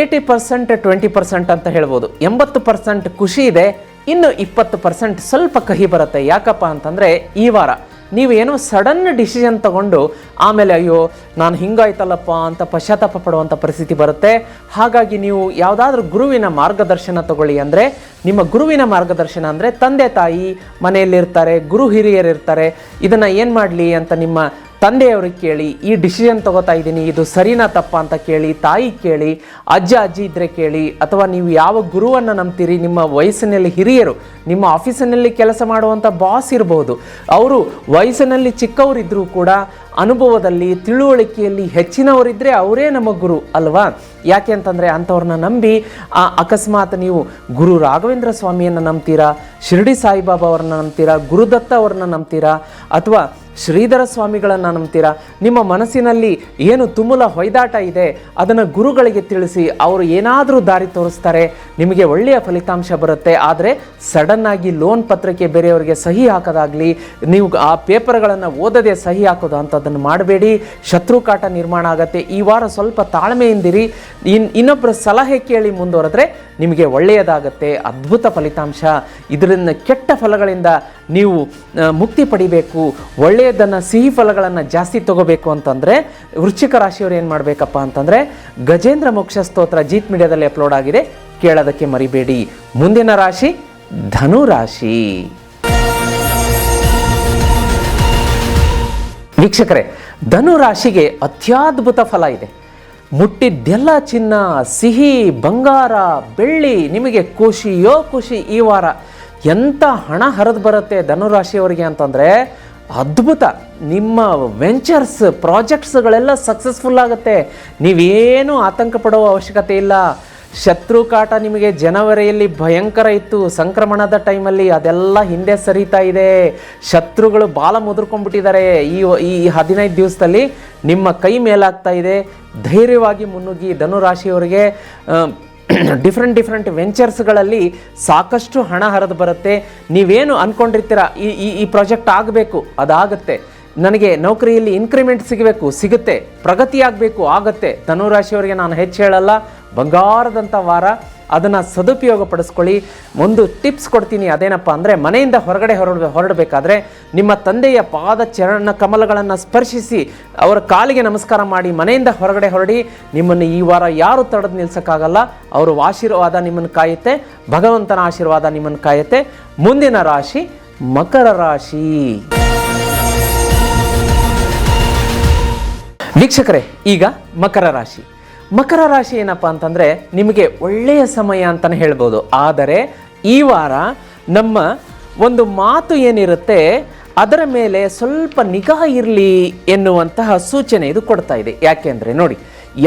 ಏಯ್ಟಿ ಪರ್ಸೆಂಟ್ ಟ್ವೆಂಟಿ ಪರ್ಸೆಂಟ್ ಅಂತ ಹೇಳ್ಬೋದು. ಎಂಬತ್ತು ಪರ್ಸೆಂಟ್ ಖುಷಿ ಇದೆ ಇನ್ನು ಇಪ್ಪತ್ತು ಪರ್ಸೆಂಟ್ ಸ್ವಲ್ಪ ಕಹಿ ಬರುತ್ತೆ. ಯಾಕಪ್ಪ ಅಂತಂದರೆ ಈ ವಾರ ನೀವು ಏನೋ ಸಡನ್ ಡಿಸಿಷನ್ ತಗೊಂಡು ಆಮೇಲೆ ಅಯ್ಯೋ, ನಾನು ಹಿಂಗಾಯ್ತಲ್ಲಪ್ಪ ಅಂತ ಪಶ್ಚಾತ್ತಾಪ ಪಡುವಂಥ ಪರಿಸ್ಥಿತಿ ಬರುತ್ತೆ. ಹಾಗಾಗಿ ನೀವು ಯಾವುದಾದ್ರೂ ಗುರುವಿನ ಮಾರ್ಗದರ್ಶನ ತಗೊಳ್ಳಿ ಅಂದರೆ, ನಿಮ್ಮ ಗುರುವಿನ ಮಾರ್ಗದರ್ಶನ ಅಂದರೆ ತಂದೆ ತಾಯಿ ಮನೆಯಲ್ಲಿರ್ತಾರೆ, ಗುರು ಹಿರಿಯರಿರ್ತಾರೆ, ಇದನ್ನು ಏನು ಮಾಡಲಿ ಅಂತ ನಿಮ್ಮ ತಂದೆಯವ್ರಿಗೆ ಕೇಳಿ ಈ ಡಿಸಿಷನ್ ತಗೋತಾ ಇದ್ದೀನಿ ಇದು ಸರಿನಾ ತಪ್ಪ ಅಂತ ಕೇಳಿ ತಾಯಿ ಕೇಳಿ ಅಜ್ಜ ಅಜ್ಜಿ ಇದ್ದರೆ ಕೇಳಿ ಅಥವಾ ನೀವು ಯಾವ ಗುರುವನ್ನು ನಂಬ್ತೀರಿ ನಿಮ್ಮ ವಯಸ್ಸಿನಲ್ಲಿ ಹಿರಿಯರು ನಿಮ್ಮ ಆಫೀಸಿನಲ್ಲಿ ಕೆಲಸ ಮಾಡುವಂಥ ಬಾಸ್ ಇರಬಹುದು ಅವರು ವಯಸ್ಸಿನಲ್ಲಿ ಚಿಕ್ಕವರಿದ್ದರೂ ಕೂಡ ಅನುಭವದಲ್ಲಿ ತಿಳುವಳಿಕೆಯಲ್ಲಿ ಹೆಚ್ಚಿನವರಿದ್ದರೆ ಅವರೇ ನಮ್ಮ ಗುರು ಅಲ್ವಾ? ಯಾಕೆ ಅಂತಂದರೆ ಅಂಥವ್ರನ್ನ ನಂಬಿ ಆ, ಅಕಸ್ಮಾತ್ ನೀವು ಗುರು ರಾಘವೇಂದ್ರ ಸ್ವಾಮಿಯನ್ನು ನಂಬ್ತೀರಾ ಶಿರಡಿ ಸಾಯಿಬಾಬಾ ಅವ್ರನ್ನ ನಂಬ್ತೀರಾ ಗುರುದತ್ತ ಅವ್ರನ್ನ ನಂಬ್ತೀರಾ ಅಥವಾ ಶ್ರೀಧರ ಸ್ವಾಮಿಗಳನ್ನು ನಂಬ್ತೀರಾ? ನಿಮ್ಮ ಮನಸ್ಸಿನಲ್ಲಿ ಏನು ತುಮುಲ ಹೊಯ್ದಾಟ ಇದೆ? ಅದನ್ನು ಗುರುಗಳಿಗೆ ತಿಳಿಸಿ ಅವರು ಏನಾದರೂ ದಾರಿ ತೋರಿಸ್ತಾರೆ. ನಿಮಗೆ ಒಳ್ಳೆಯ ಫಲಿತಾಂಶ ಬರುತ್ತೆ. ಆದರೆ ಸಡನ್ ಆಗಿ ಲೋನ್ ಪತ್ರಕ್ಕೆ ಬೇರೆಯವರಿಗೆ ಸಹಿ ಹಾಕೋದಾಗಲಿ, ನೀವು ಆ ಪೇಪರ್ಗಳನ್ನು ಓದದೆ ಸಹಿ ಹಾಕೋದು ಅಂಥದ್ದನ್ನು ಮಾಡಬೇಡಿ. ಶತ್ರುಕಾಟ ನಿರ್ಮಾಣ ಆಗುತ್ತೆ. ಈ ವಾರ ಸ್ವಲ್ಪ ತಾಳ್ಮೆಯಿಂದಿರಿ. ಇನ್ ಇನ್ನೊಬ್ಬರ ಸಲಹೆ ಕೇಳಿ ಮುಂದುವರೆದ್ರೆ ನಿಮಗೆ ಒಳ್ಳೆಯದಾಗತ್ತೆ. ಅದ್ಭುತ ಫಲಿತಾಂಶ. ಇದರಿಂದ ಕೆಟ್ಟ ಫಲಗಳಿಂದ ನೀವು ಮುಕ್ತಿ ಪಡಿಬೇಕು. ಒಳ್ಳೆಯದನ್ನು ಸಿಹಿ ಫಲಗಳನ್ನು ಜಾಸ್ತಿ ತಗೋಬೇಕು ಅಂತಂದರೆ ವೃಶ್ಚಿಕ ರಾಶಿಯವರು ಏನು ಮಾಡಬೇಕಪ್ಪ ಅಂತಂದರೆ ಗಜೇಂದ್ರ ಮೋಕ್ಷ ಸ್ತೋತ್ರ ಜೀತ್ ಮೀಡಿಯಾದಲ್ಲಿ ಅಪ್ಲೋಡ್ ಆಗಿದೆ. ಕೇಳೋದಕ್ಕೆ ಮರಿಬೇಡಿ. ಮುಂದಿನ ರಾಶಿ ಧನು ರಾಶಿ. ವೀಕ್ಷಕರೇ, ಧನು ರಾಶಿಗೆ ಅತ್ಯದ್ಭುತ ಫಲ ಇದೆ. ಮುಟ್ಟಿದ್ದೆಲ್ಲ ಚಿನ್ನ, ಸಿಹಿ, ಬಂಗಾರ, ಬೆಳ್ಳಿ, ನಿಮಗೆ ಖುಷಿಯೋ ಖುಷಿ ಈ ವಾರ. ಎಂಥ ಹಣ ಹರಿದು ಬರುತ್ತೆ ಧನುರಾಶಿಯವರಿಗೆ ಅಂತಂದರೆ ಅದ್ಭುತ. ನಿಮ್ಮ ವೆಂಚರ್ಸ್ ಪ್ರಾಜೆಕ್ಟ್ಸ್ಗಳೆಲ್ಲ ಸಕ್ಸಸ್ಫುಲ್ ಆಗುತ್ತೆ. ನೀವೇನು ಆತಂಕ ಪಡುವ ಅವಶ್ಯಕತೆ ಇಲ್ಲ. ಶತ್ರು ಕಾಟ ನಿಮಗೆ ಜನವರಿಯಲ್ಲಿ ಭಯಂಕರ ಇತ್ತು. ಸಂಕ್ರಮಣದ ಟೈಮಲ್ಲಿ ಅದೆಲ್ಲ ಹಿಂದೆ ಸರಿತಾ ಇದೆ. ಶತ್ರುಗಳು ಬಾಲ ಮುದುರ್ಕೊಂಡ್ಬಿಟ್ಟಿದ್ದಾರೆ. ಈ ಈ ಹದಿನೈದು ದಿವಸದಲ್ಲಿ ನಿಮ್ಮ ಕೈ ಮೇಲಾಗ್ತಾ ಇದೆ. ಧೈರ್ಯವಾಗಿ ಮುನ್ನುಗ್ಗಿ ಧನುರಾಶಿಯವರಿಗೆ ಡಿಫ್ರೆಂಟ್ ಡಿಫ್ರೆಂಟ್ ವೆಂಚರ್ಸ್ಗಳಲ್ಲಿ ಸಾಕಷ್ಟು ಹಣ ಹರಿದು ಬರುತ್ತೆ. ನೀವೇನು ಅಂದ್ಕೊಂಡಿರ್ತೀರ ಈ ಈ ಈ ಪ್ರಾಜೆಕ್ಟ್ ಆಗಬೇಕು, ಅದಾಗುತ್ತೆ. ನನಗೆ ನೌಕರಿಯಲ್ಲಿ ಇನ್ಕ್ರಿಮೆಂಟ್ ಸಿಗಬೇಕು, ಸಿಗುತ್ತೆ. ಪ್ರಗತಿಯಾಗಬೇಕು ಆಗತ್ತೆ. ಧನುರಾಶಿಯವರಿಗೆ ನಾನು ಹೆಚ್ಚು ಹೇಳಲ್ಲ. ಬಂಗಾರದಂಥ ವಾರ, ಅದನ್ನು ಸದುಪಯೋಗ ಪಡಿಸ್ಕೊಳ್ಳಿ ಒಂದು ಟಿಪ್ಸ್ ಕೊಡ್ತೀನಿ, ಅದೇನಪ್ಪ ಅಂದರೆ, ಮನೆಯಿಂದ ಹೊರಗಡೆ ಹೊರಡ, ಹೊರಡಬೇಕಾದ್ರೆ, ನಿಮ್ಮ ತಂದೆಯ ಪಾದ ಚರಣ ಕಮಲಗಳನ್ನು ಸ್ಪರ್ಶಿಸಿ, ಅವರ ಕಾಲಿಗೆ ನಮಸ್ಕಾರ ಮಾಡಿ, ಮನೆಯಿಂದ ಹೊರಗಡೆ ಹೊರಡಿ, ನಿಮ್ಮನ್ನು ಈ ವಾರ ಯಾರು ತಡೆದು ನಿಲ್ಸೋಕ್ಕಾಗಲ್ಲ, ಅವರು ಆಶೀರ್ವಾದ ನಿಮ್ಮನ್ನು ಕಾಯುತ್ತೆ, ಭಗವಂತನ ಆಶೀರ್ವಾದ ನಿಮ್ಮನ್ನು ಕಾಯುತ್ತೆ. ಮುಂದಿನ ರಾಶಿ, ಮಕರ ರಾಶಿ. ವೀಕ್ಷಕರೇ, ಈಗ ಮಕರ ರಾಶಿ. ಮಕರ ರಾಶಿ ಏನಪ್ಪ ಅಂತಂದರೆ ನಿಮಗೆ ಒಳ್ಳೆಯ ಸಮಯ ಅಂತಲೇ ಹೇಳ್ಬೋದು. ಆದರೆ ಈ ವಾರ ನಮ್ಮ ಒಂದು ಮಾತು ಏನಿರುತ್ತೆ, ಅದರ ಮೇಲೆ ಸ್ವಲ್ಪ ನಿಗಾ ಇರಲಿ ಎನ್ನುವಂತಹ ಸೂಚನೆ ಇದು ಕೊಡ್ತಾ ಇದೆ. ಯಾಕೆಂದರೆ ನೋಡಿ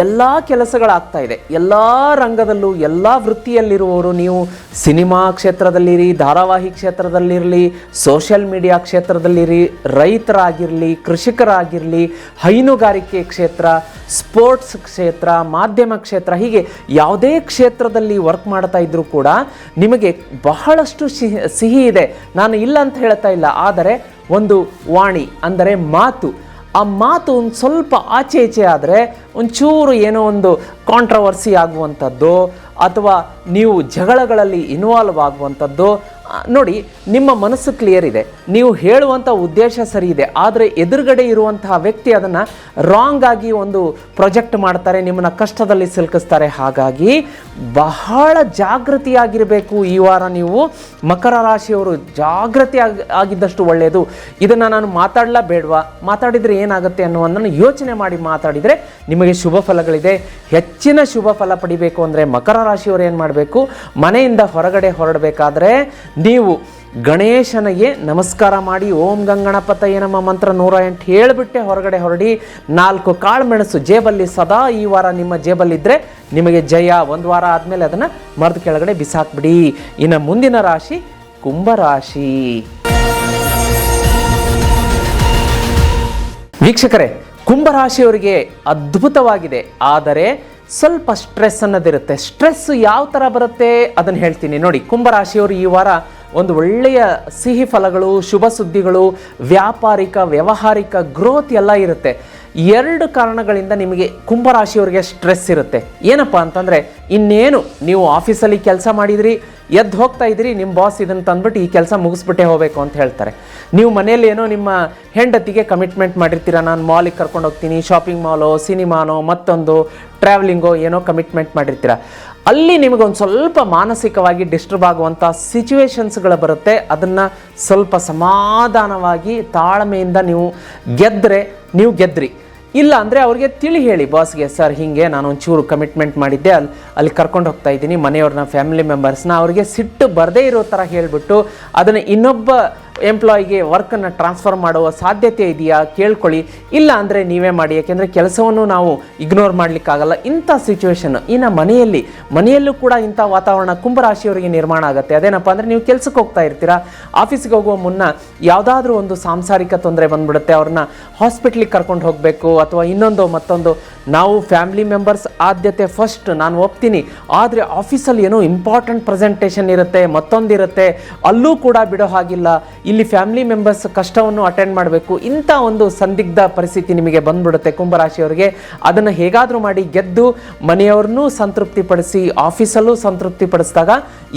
ಎಲ್ಲ ಕೆಲಸಗಳಾಗ್ತಾ ಇದೆ. ಎಲ್ಲ ರಂಗದಲ್ಲೂ, ಎಲ್ಲ ವೃತ್ತಿಯಲ್ಲಿರುವವರು, ನೀವು ಸಿನಿಮಾ ಕ್ಷೇತ್ರದಲ್ಲಿರಿ, ಧಾರಾವಾಹಿ ಕ್ಷೇತ್ರದಲ್ಲಿರಲಿ, ಸೋಷಿಯಲ್ ಮೀಡಿಯಾ ಕ್ಷೇತ್ರದಲ್ಲಿರಿ, ರೈತರಾಗಿರಲಿ, ಕೃಷಿಕರಾಗಿರಲಿ, ಹೈನುಗಾರಿಕೆ ಕ್ಷೇತ್ರ, ಸ್ಪೋರ್ಟ್ಸ್ ಕ್ಷೇತ್ರ, ಮಾಧ್ಯಮ ಕ್ಷೇತ್ರ, ಹೀಗೆ ಯಾವುದೇ ಕ್ಷೇತ್ರದಲ್ಲಿ ವರ್ಕ್ ಮಾಡ್ತಾ ಇದ್ದರೂ ಕೂಡ ನಿಮಗೆ ಬಹಳಷ್ಟು ಸಿಹಿ ಸಿಹಿ ಇದೆ. ನಾನು ಇಲ್ಲ ಅಂತ ಹೇಳ್ತಾ ಇಲ್ಲ. ಆದರೆ ಒಂದು ವಾಣಿ, ಅಂದರೆ ಮಾತು ಆ ಮಾತು ಒಂದು ಸ್ವಲ್ಪ ಆಚೆ ಈಚೆ ಆದರೆ ಒಂಚೂರು ಏನೋ ಒಂದು ಕಾಂಟ್ರವರ್ಸಿ ಆಗುವಂಥದ್ದು, ಅಥವಾ ನೀವು ಜಗಳಗಳಲ್ಲಿ ಇನ್ವಾಲ್ವ್ ಆಗುವಂಥದ್ದು ನೋಡಿ, ನಿಮ್ಮ ಮನಸ್ಸು ಕ್ಲಿಯರ್ ಇದೆ. ನೀವು ಹೇಳುವಂಥ ಉದ್ದೇಶ ಸರಿ ಇದೆ. ಆದರೆ ಎದುರುಗಡೆ ಇರುವಂತಹ ವ್ಯಕ್ತಿ ಅದನ್ನು ರಾಂಗ್ ಆಗಿ ಒಂದು ಪ್ರೊಜೆಕ್ಟ್ ಮಾಡ್ತಾರೆ, ನಿಮ್ಮನ್ನು ಕಷ್ಟದಲ್ಲಿ ಸಿಲುಕಿಸ್ತಾರೆ. ಹಾಗಾಗಿ ಬಹಳ ಜಾಗೃತಿಯಾಗಿರಬೇಕು ಈ ವಾರ ನೀವು. ಮಕರ ರಾಶಿಯವರು ಜಾಗೃತಿ ಆಗಿ, ಆಗಿದ್ದಷ್ಟು ಒಳ್ಳೆಯದು ಇದನ್ನು ನಾನು ಮಾತಾಡಲ ಬೇಡವಾ? ಮಾತಾಡಿದರೆ ಏನಾಗುತ್ತೆ ಅನ್ನುವುದನ್ನು ಯೋಚನೆ ಮಾಡಿ ಮಾತಾಡಿದರೆ ನಿಮಗೆ ಶುಭ ಫಲಗಳಿದೆ. ಹೆಚ್ಚಿನ ಶುಭ ಫಲ ಪಡಿಬೇಕು ಅಂದರೆ ಮಕರ ರಾಶಿಯವರು ಏನು ಮಾಡಬೇಕು? ಮನೆಯಿಂದ ಹೊರಗಡೆ ಹೊರಡಬೇಕಾದ್ರೆ ನೀವು ಗಣೇಶನಿಗೆ ನಮಸ್ಕಾರ ಮಾಡಿ ಓಂ ಗಂಗಣಪತ ನಮ್ಮ ಮಂತ್ರ ನೂರ ಎಂಟು ಹೇಳಿಬಿಟ್ಟೆ, ಹೊರಗಡೆ ಹೊರಡಿ ನಾಲ್ಕು ಕಾಳು ಮೆಣಸು ಜೇಬಲ್ಲಿ ಸದಾ ಈ ವಾರ ನಿಮ್ಮ ಜೇಬಲ್ಲಿದ್ದರೆ ನಿಮಗೆ ಜಯ. ಒಂದು ವಾರ ಆದಮೇಲೆ ಅದನ್ನು ಮರದ ಕೆಳಗಡೆ ಬಿಸಾಕ್ಬಿಡಿ. ಇನ್ನು ಮುಂದಿನ ರಾಶಿ ಕುಂಭರಾಶಿ. ವೀಕ್ಷಕರೇ, ಕುಂಭರಾಶಿಯವರಿಗೆ ಅದ್ಭುತವಾಗಿದೆ. ಆದರೆ ಸ್ವಲ್ಪ ಸ್ಟ್ರೆಸ್ ಅನ್ನೋದಿರುತ್ತೆ. ಸ್ಟ್ರೆಸ್ ಯಾವ ಥರ ಬರುತ್ತೆ? ಅದನ್ನು ಹೇಳ್ತೀನಿ. ನೋಡಿ, ಕುಂಭರಾಶಿಯವರು ಈ ವಾರ ಒಂದು ಒಳ್ಳೆಯ ಸಿಹಿ ಫಲಗಳು, ಶುಭ ಸುದ್ದಿಗಳು, ವ್ಯಾಪಾರಿಕ, ವ್ಯವಹಾರಿಕ ಗ್ರೋತ್ ಎಲ್ಲ ಇರುತ್ತೆ. ಎರಡು ಕಾರಣಗಳಿಂದ ನಿಮಗೆ ಕುಂಭರಾಶಿಯವರಿಗೆ ಸ್ಟ್ರೆಸ್ ಇರುತ್ತೆ. ಏನಪ್ಪ ಅಂತಂದರೆ, ಇನ್ನೇನು ನೀವು ಆಫೀಸಲ್ಲಿ ಕೆಲಸ ಮಾಡಿದ್ರಿ, ಎದ್ದು ಹೋಗ್ತಾ ಇದ್ರಿ ನಿಮ್ಮ ಬಾಸ್ ಇದನ್ನು ತಂದ್ಬಿಟ್ಟು ಈ ಕೆಲಸ ಮುಗಿಸ್ಬಿಟ್ಟೆ ಹೋಗಬೇಕು ಅಂತ ಹೇಳ್ತಾರೆ. ನೀವು ಮನೆಯಲ್ಲಿ ಏನೋ ನಿಮ್ಮ ಹೆಂಡತಿಗೆ ಕಮಿಟ್ಮೆಂಟ್ ಮಾಡಿರ್ತೀರ, ನಾನು ಮಾಲಿಗೆ ಕರ್ಕೊಂಡು ಹೋಗ್ತೀನಿ ಶಾಪಿಂಗ್ ಮಾಲೋ ಸಿನಿಮಾನೋ ಮತ್ತೊಂದು ಟ್ರಾವೆಲಿಂಗೋ ಏನೋ ಕಮಿಟ್ಮೆಂಟ್ ಮಾಡಿರ್ತೀರ. ಅಲ್ಲಿ ನಿಮಗೊಂದು ಸ್ವಲ್ಪ ಮಾನಸಿಕವಾಗಿ ಡಿಸ್ಟರ್ಬ್ ಆಗುವಂಥ ಸಿಚುವೇಶನ್ಸ್ಗಳು ಬರುತ್ತೆ. ಅದನ್ನು ಸ್ವಲ್ಪ ಸಮಾಧಾನವಾಗಿ, ತಾಳ್ಮೆಯಿಂದ ನೀವು ಗೆದ್ದರೆ ನೀವು ಗೆದ್ರಿ. ಇಲ್ಲ ಅಂದರೆ ಅವ್ರಿಗೆ ತಿಳಿ ಹೇಳಿ ಬಾಸ್ಗೆ ಸರ್ ಹೀಗೆ, ನಾನು ಒಂಚೂರು ಕಮಿಟ್ಮೆಂಟ್ ಮಾಡಿದ್ದೆ. ಅಲ್ಲಿ ಅಲ್ಲಿ ಕರ್ಕೊಂಡು ಹೋಗ್ತಾ ಇದ್ದೀನಿ. ಮನೆಯವ್ರನ್ನ ಫ್ಯಾಮಿಲಿ ಮೆಂಬರ್ಸ್ನ ಅವ್ರಿಗೆ ಸಿಟ್ಟು ಬರದೇ ಇರೋ ಥರ ಹೇಳಿಬಿಟ್ಟು, ಅದನ್ನು ಇನ್ನೊಬ್ಬ ಎಂಪ್ಲಾಯಿಗೆ ವರ್ಕನ್ನು ಟ್ರಾನ್ಸ್ಫರ್ ಮಾಡುವ ಸಾಧ್ಯತೆ ಇದೆಯಾ ಕೇಳ್ಕೊಳ್ಳಿ. ಇಲ್ಲ ಅಂದರೆ ನೀವೇ ಮಾಡಿ, ಯಾಕೆಂದರೆ ಕೆಲಸವನ್ನು ನಾವು ಇಗ್ನೋರ್ ಮಾಡಲಿಕ್ಕಾಗಲ್ಲ. ಇಂಥ ಸಿಚುವೇಶನ್ ಇನ್ನು ಮನೆಯಲ್ಲಿ, ಮನೆಯಲ್ಲೂ ಕೂಡ ಇಂಥ ವಾತಾವರಣ ಕುಂಭರಾಶಿಯವರಿಗೆ ನಿರ್ಮಾಣ ಆಗುತ್ತೆ. ಅದೇನಪ್ಪ ಅಂದರೆ ನೀವು ಕೆಲಸಕ್ಕೆ ಹೋಗ್ತಾ ಇರ್ತೀರಾ ಆಫೀಸ್ಗೆ ಹೋಗುವ ಮುನ್ನ ಯಾವುದಾದ್ರೂ ಒಂದು ಸಾಂಸಾರಿಕ ತೊಂದರೆ ಬಂದ್ಬಿಡುತ್ತೆ, ಅವ್ರನ್ನ ಹಾಸ್ಪಿಟ್ಲಿಗೆ ಕರ್ಕೊಂಡು ಹೋಗಬೇಕು, ಅಥವಾ ಇನ್ನೊಂದು ಮತ್ತೊಂದು, ನಾವು ಫ್ಯಾಮಿಲಿ ಮೆಂಬರ್ಸ್ ಆದ್ಯತೆ ಫಸ್ಟ್ ನಾನು ಒಪ್ತೀನಿ. ಆದರೆ ಆಫೀಸಲ್ಲಿ ಏನೋ ಇಂಪಾರ್ಟೆಂಟ್ ಪ್ರೆಸೆಂಟೇಷನ್ ಇರುತ್ತೆ, ಮತ್ತೊಂದಿರುತ್ತೆ, ಅಲ್ಲೂ ಕೂಡ ಬಿಡೋ ಹಾಗಿಲ್ಲ. ಇಲ್ಲಿ ಫ್ಯಾಮಿಲಿ ಮೆಂಬರ್ಸ್ ಕಷ್ಟವನ್ನು ಅಟೆಂಡ್ ಮಾಡಬೇಕು. ಇಂಥ ಒಂದು ಸಂದಿಗ್ಧ ಪರಿಸ್ಥಿತಿ ನಿಮಗೆ ಬಂದ್ಬಿಡುತ್ತೆ ಕುಂಭರಾಶಿಯವರಿಗೆ. ಅದನ್ನು ಹೇಗಾದರೂ ಮಾಡಿ ಗೆದ್ದು ಮನೆಯವ್ರನ್ನೂ ಸಂತೃಪ್ತಿಪಡಿಸಿ ಆಫೀಸಲ್ಲೂ ಸಂತೃಪ್ತಿಪಡಿಸಿದಾಗ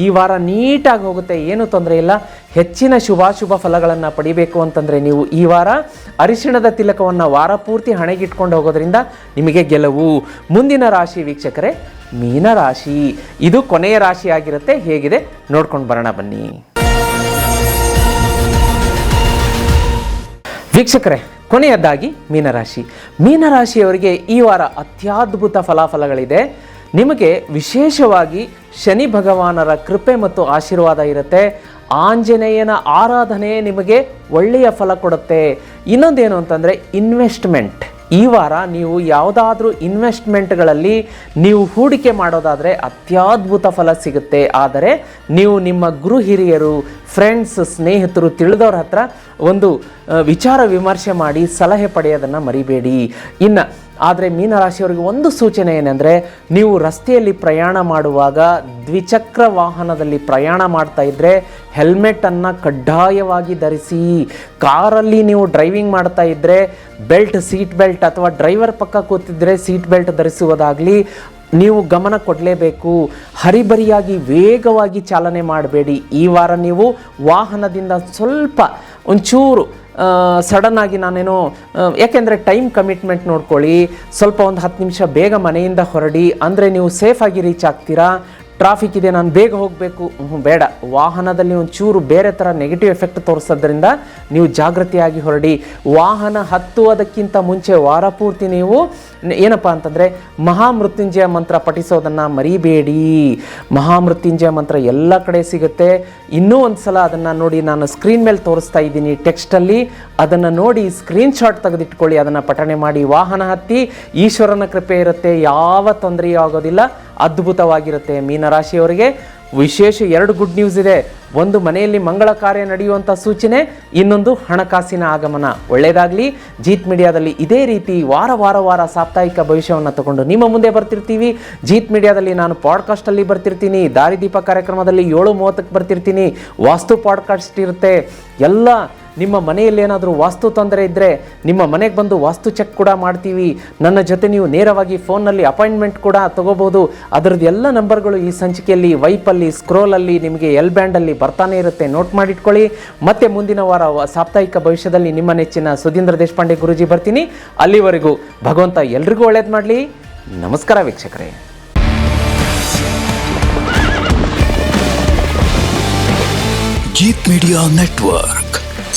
ಈ ವಾರ ನೀಟಾಗಿ ಹೋಗುತ್ತೆ. ಏನೂ ತೊಂದರೆ ಇಲ್ಲ. ಹೆಚ್ಚಿನ ಶುಭಾಶುಭ ಫಲಗಳನ್ನು ಪಡಿಬೇಕು ಅಂತಂದರೆ ನೀವು ಈ ವಾರ ಅರಿಶಿಣದ ತಿಲಕವನ್ನು ವಾರ ಪೂರ್ತಿ ಹಣೆಗಿಟ್ಕೊಂಡು ಹೋಗೋದ್ರಿಂದ ನಿಮಗೆ ಗೆಲುವು. ಮುಂದಿನ ರಾಶಿ ವೀಕ್ಷಕರೇ, ಮೀನರಾಶಿ. ಇದು ಕೊನೆಯ ರಾಶಿಯಾಗಿರುತ್ತೆ ಹೇಗಿದೆ? ನೋಡ್ಕೊಂಡು ಬರೋಣ ಬನ್ನಿ. ವೀಕ್ಷಕರೇ, ಕೊನೆಯದಾಗಿ ಮೀನರಾಶಿ. ಮೀನರಾಶಿಯವರಿಗೆ ಈ ವಾರ ಅತ್ಯದ್ಭುತ ಫಲಾಫಲಗಳಿದೆ. ನಿಮಗೆ ವಿಶೇಷವಾಗಿ ಶನಿ ಭಗವಾನರ ಕೃಪೆ ಮತ್ತು ಆಶೀರ್ವಾದ ಇರುತ್ತೆ. ಆಂಜನೇಯನ ಆರಾಧನೆ ನಿಮಗೆ ಒಳ್ಳೆಯ ಫಲ ಕೊಡುತ್ತೆ. ಇನ್ನೊಂದೇನು ಅಂತಂದರೆ ಇನ್ವೆಸ್ಟ್ಮೆಂಟ್ ಈ ವಾರ ನೀವು ಯಾವುದಾದ್ರೂ ಇನ್ವೆಸ್ಟ್ಮೆಂಟ್ಗಳಲ್ಲಿ ನೀವು ಹೂಡಿಕೆ ಮಾಡೋದಾದರೆ ಅತ್ಯದ್ಭುತ ಫಲ ಸಿಗುತ್ತೆ. ಆದರೆ ನೀವು ನಿಮ್ಮ ಗುರು ಹಿರಿಯರು ಫ್ರೆಂಡ್ಸ್ ಸ್ನೇಹಿತರು ತಿಳಿದವ್ರ ಹತ್ರ ಒಂದು ವಿಚಾರ ವಿಮರ್ಶೆ ಮಾಡಿ ಸಲಹೆ ಪಡೆಯೋದನ್ನು ಮರಿಬೇಡಿ. ಇನ್ನು ಆದರೆ ಮೀನರಾಶಿಯವರಿಗೆ ಒಂದು ಸೂಚನೆ ಏನೆಂದರೆ, ನೀವು ರಸ್ತೆಯಲ್ಲಿ ಪ್ರಯಾಣ ಮಾಡುವಾಗ ದ್ವಿಚಕ್ರ ವಾಹನದಲ್ಲಿ ಪ್ರಯಾಣ ಮಾಡ್ತಾ ಇದ್ದರೆ ಹೆಲ್ಮೆಟನ್ನು ಕಡ್ಡಾಯವಾಗಿ ಧರಿಸಿ, ಕಾರಲ್ಲಿ ನೀವು ಡ್ರೈವಿಂಗ್ ಮಾಡ್ತಾ ಇದ್ದರೆ ಬೆಲ್ಟ್, ಸೀಟ್ ಬೆಲ್ಟ್ ಅಥವಾ ಡ್ರೈವರ್ ಪಕ್ಕ ಕೂತಿದ್ದರೆ ಸೀಟ್ ಬೆಲ್ಟ್ ಧರಿಸುವುದಾಗಲಿ, ನೀವು ಗಮನ ಕೊಡಲೇಬೇಕು. ಹರಿಬರಿಯಾಗಿ ವೇಗವಾಗಿ ಚಾಲನೆ ಮಾಡಬೇಡಿ. ಈ ವಾರ ನೀವು ವಾಹನದಿಂದ ಸ್ವಲ್ಪ ಒಂಚೂರು ಸಡನ್ ಆಗಿ ನಾನೇನೋ ಯಾಕೆಂದ್ರೆ ಟೈಮ್ ಕಮಿಟ್ಮೆಂಟ್ ನೋಡ್ಕೊಳ್ಳಿ, ಸ್ವಲ್ಪ ಒಂದು ಹತ್ತು ನಿಮಿಷ ಬೇಗ ಮನೆಯಿಂದ ಹೊರಡಿ, ಅಂದರೆ ನೀವು ಸೇಫಾಗಿ ರೀಚ್ ಆಗ್ತೀರಾ? ಟ್ರಾಫಿಕ್ ಇದೆ, ನಾನು ಬೇಗ ಹೋಗಬೇಕು. ಬೇಡ. ವಾಹನದಲ್ಲಿ ಒಂಚೂರು ಬೇರೆ ಥರ ನೆಗೆಟಿವ್ ಎಫೆಕ್ಟ್ ತೋರಿಸೋದ್ರಿಂದ ನೀವು ಜಾಗೃತಿಯಾಗಿ ಹೊರಡಿ. ವಾಹನ ಹತ್ತುವುದಕ್ಕಿಂತ ಮುಂಚೆ ವಾರ ಪೂರ್ತಿ ನೀವು ಏನಪ್ಪ ಅಂತಂದರೆ ಮಹಾಮೃತ್ಯುಂಜಯ ಮಂತ್ರ ಪಠಿಸೋದನ್ನು ಮರಿಬೇಡಿ. ಮಹಾಮೃತ್ಯುಂಜಯ ಮಂತ್ರ ಎಲ್ಲ ಕಡೆ ಸಿಗುತ್ತೆ. ಇನ್ನೂ ಒಂದು ಸಲ ಅದನ್ನು ನೋಡಿ ನಾನು ಸ್ಕ್ರೀನ್ ಮೇಲೆ ತೋರಿಸ್ತಾ ಇದ್ದೀನಿ ಟೆಕ್ಸ್ಟಲ್ಲಿ ಅದನ್ನು ನೋಡಿ ಸ್ಕ್ರೀನ್ ಶಾಟ್ ತೆಗೆದಿಟ್ಕೊಳ್ಳಿ, ಅದನ್ನು ಪಠಣೆ ಮಾಡಿ. ವಾಹನ ಹತ್ತಿ, ಈಶ್ವರನ ಕೃಪೆ ಇರುತ್ತೆ, ಯಾವ ತೊಂದರೆಯೂ ಆಗೋದಿಲ್ಲ, ಅದ್ಭುತವಾಗಿರುತ್ತೆ ಮೀನರಾಶಿಯವರಿಗೆ. ವಿಶೇಷ ಎರಡು ಗುಡ್ ನ್ಯೂಸ್ ಇದೆ. ಒಂದು ಮನೆಯಲ್ಲಿ ಮಂಗಳ ಕಾರ್ಯ ನಡೆಯುವಂಥ ಸೂಚನೆ, ಇನ್ನೊಂದು ಹಣಕಾಸಿನ ಆಗಮನ. ಒಳ್ಳೆಯದಾಗಲಿ ಜೀತ್ ಮೀಡಿಯಾದಲ್ಲಿ ಇದೇ ರೀತಿ ವಾರ ವಾರ ವಾರ ಸಾಪ್ತಾಹಿಕ ಭವಿಷ್ಯವನ್ನು ತಗೊಂಡು ನಿಮ್ಮ ಮುಂದೆ ಬರ್ತಿರ್ತೀವಿ. ಜೀತ್ ಮೀಡಿಯಾದಲ್ಲಿ ನಾನು ಪಾಡ್ಕಾಸ್ಟಲ್ಲಿ ಬರ್ತಿರ್ತೀನಿ, ದಾರಿದೀಪ ಕಾರ್ಯಕ್ರಮದಲ್ಲಿ ಏಳು ಮೂವತ್ತಕ್ಕೆ ಬರ್ತಿರ್ತೀನಿ. ವಾಸ್ತು ಪಾಡ್ಕಾಸ್ಟ್ ಇರುತ್ತೆ. ಎಲ್ಲ ನಿಮ್ಮ ಮನೆಯಲ್ಲಿ ಏನಾದರೂ ವಾಸ್ತು ತೊಂದರೆ ಇದ್ದರೆ ನಿಮ್ಮ ಮನೆಗೆ ಬಂದು ವಾಸ್ತು ಚೆಕ್ ಕೂಡ ಮಾಡ್ತೀವಿ. ನನ್ನ ಜೊತೆ ನೀವು ನೇರವಾಗಿ ಫೋನ್ನಲ್ಲಿ ಅಪಾಯಿಂಟ್ಮೆಂಟ್ ಕೂಡ ತಗೋಬೋದು. ಅದರದ್ದು ಎಲ್ಲ ನಂಬರ್ಗಳು ಈ ಸಂಚಿಕೆಯಲ್ಲಿ, ವೈಪಲ್ಲಿ, ಸ್ಕ್ರೋಲಲ್ಲಿ ನಿಮಗೆ ಎಲ್ ಬ್ಯಾಂಡಲ್ಲಿ ಬರ್ತಾನೆ ಇರುತ್ತೆ. ನೋಟ್ ಮಾಡಿಟ್ಕೊಳ್ಳಿ. ಮತ್ತೆ ಮುಂದಿನ ವಾರ ಸಾಪ್ತಾಹಿಕ ಭವಿಷ್ಯದಲ್ಲಿ ನಿಮ್ಮ ನೆಚ್ಚಿನ ಸುಧೀಂದ್ರ ದೇಶಪಾಂಡೆ ಗುರುಜಿ ಬರ್ತೀನಿ. ಅಲ್ಲಿವರೆಗೂ ಭಗವಂತ ಎಲ್ರಿಗೂ ಒಳ್ಳೇದು ಮಾಡಲಿ. ನಮಸ್ಕಾರ ವೀಕ್ಷಕರೇ. Jeet media network